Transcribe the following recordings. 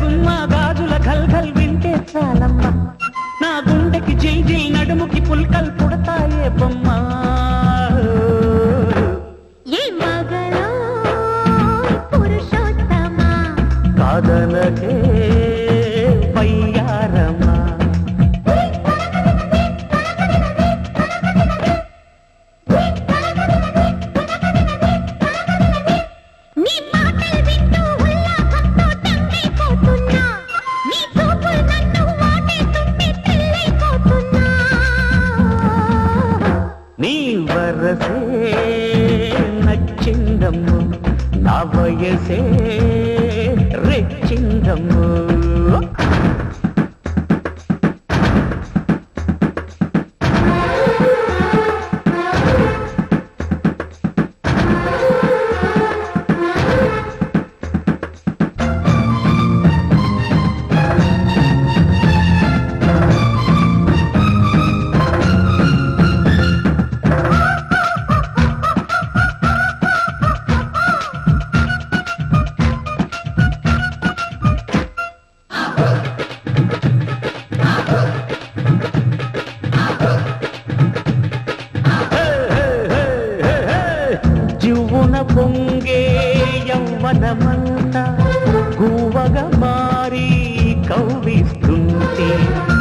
గుమ్మ గాజుల ఘల్ ఘల్ వింటే చాలమ్మ. నా గుండెకి జిల్ జిల్ నడుముకి పుల్కల్ పుడతాయే బొమ్మ. కాదనకే వరసే నచ్చిందమ్ము నా వయసే రెచ్చిందమ్ము. happy.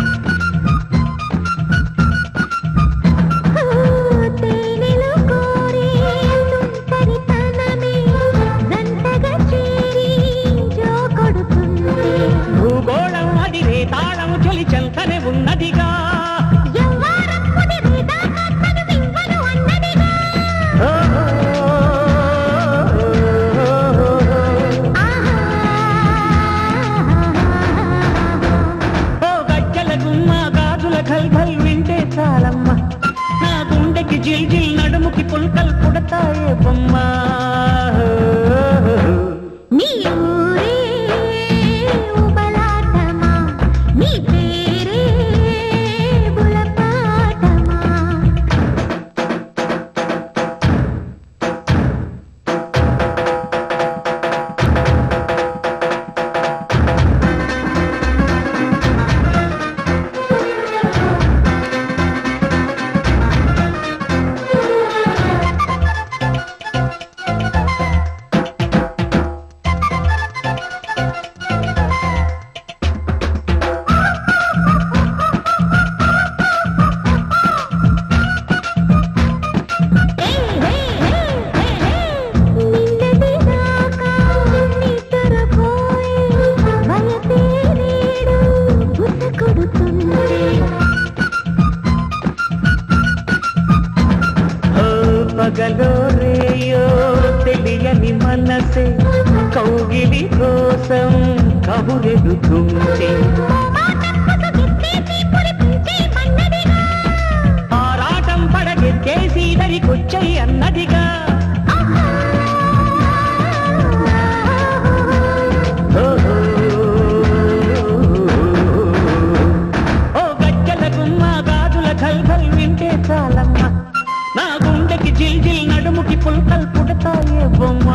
జిల్ జిల్ నడుముకి పుల్కల్ పుడతాయే బొమ్మ. పగలో రేయో తెలియని మనసే. కౌగిలి కోసం కబురెడుతుంటే ఆరాటం పడగెత్తేసి దరికొచ్చై అన్నదిగా. ఓ గజ్జల గుమ్మ గాజుల ఘల్ ఘల్ వింటే చాలమ్మ